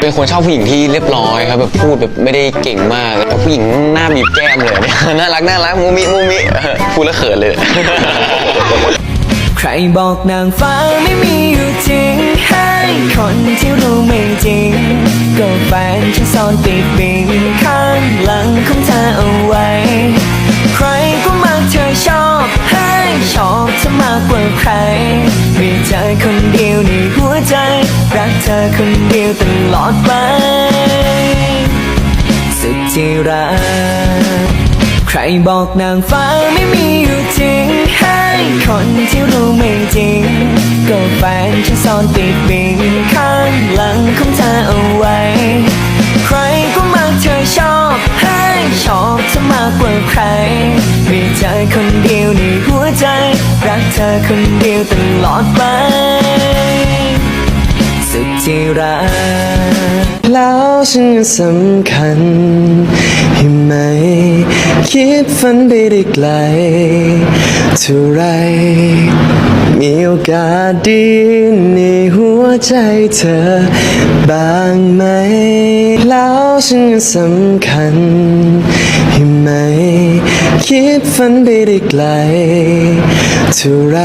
เป็นคนชอบผู้หญิงที่เรียบร้อยครับแบบพูดแบบไม่ได้เก่งมากแต่ผู้หญิงหน้าบีบแก้มเลยเนี่ยน่ารักน่ารักมูมิมูมิเออพูดแล้วเขินเลย ใครบอกนางฟ้าไม่มีอยู่จริง ให้คนที่รู้ไม่จริง ก็แฟนฉันซ่อนติดปิงข้างหลังของเธอเอาไว้ ใครก็มักเธอชอบ ให้ชอบเธอมากกว่าใครมีเธอคนเดียว คนเดียวตลอดไป สุดที่รัก ใครบอกนางฟ้าไม่มีอยู่จริง ให้คนที่รู้ไม่จริง ก็แฟนฉันซ่อนติดปิงข้างหลังของเธอเอาไว้ ใครก็มักเธอชอบ ให้ชอบเธอมากกว่าใคร มีเธอคนเดียวในหัวใจ รักเธอคนเดียวตลอดไป ที่รัก แล้วฉันสำคัญเห็นไหม คิดฝันไปได้ไกลเท่าไร มีโอกาสดีในหัวใจเธอบ้างไหม แล้วฉันสำคัญเห็นไหม คิดฝันไปได้ไกลเท่าไร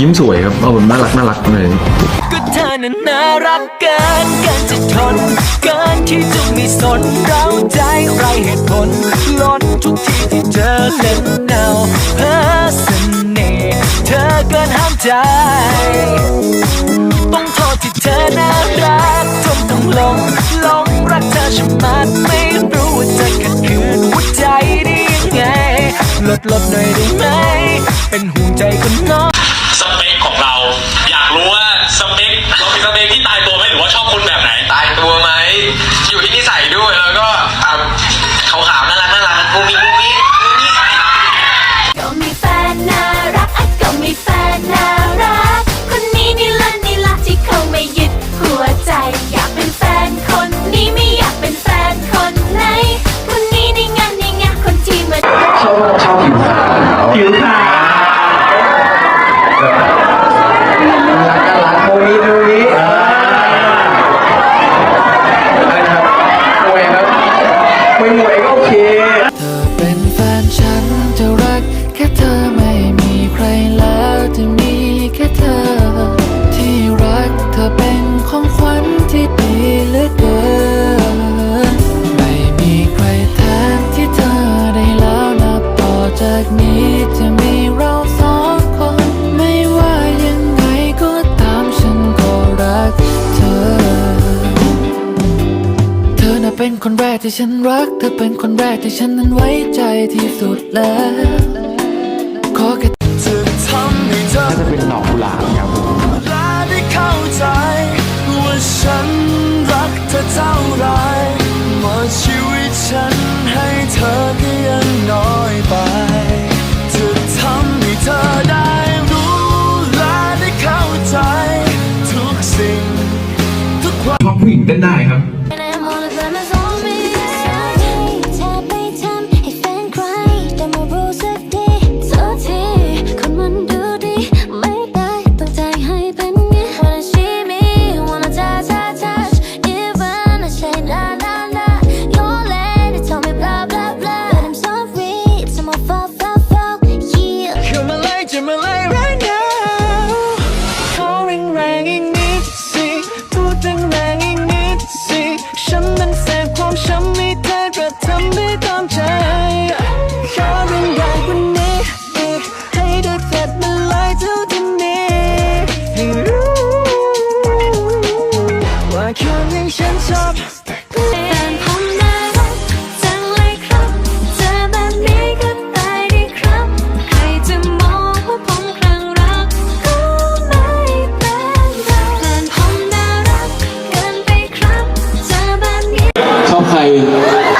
ยิ้มสวยครับเอาแบบน่ารักน่ารักเลยก็เธอนั้นน่ารักเกินเกินจะทนเกินที่จะม่สนเราใจไรเหตุผลล้นทุกทีที่เธอเล่นเนาเพ้อเสน่ห์เธอเกินห้ามใจ ต้องโทษที่เธอน่ารักจนต้องหลงหลงรักเธอชะมัดไม่รู้ว่าจะขัดขืนหัวใจได้ยังไงลดลดหน่อยได้ไหม เป็นห่วงใจคนน้อย เป็นคนแรกที่ฉันรัก เธอเป็นคนแรกที่ฉันนั้นไว้ใจที่สุดแล้ว ขอแค่เธอทำให้เธอจะเป็นดอกกุหลาบครับผมและได้เข้าใจ ว่าฉันรักเธอเท่าไรหมดชีวิตฉันให้เธอ อแบบนี้ชอบใคร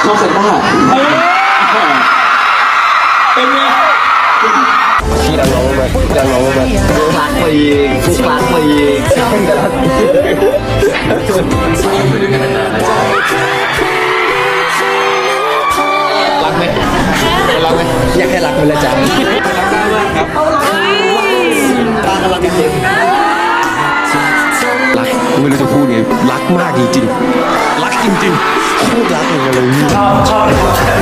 ชอบเซนต้า จะเราแบบรักไปเองกรักไปเองจะรักไรักไหมรักไหมอยากให้รักมันละจ้ะรักมากครับตากำลังเย็นรักไม่รู้จะพูดไงรักมากจริงๆรักจริงๆโคตรรักเลยชอบชอบ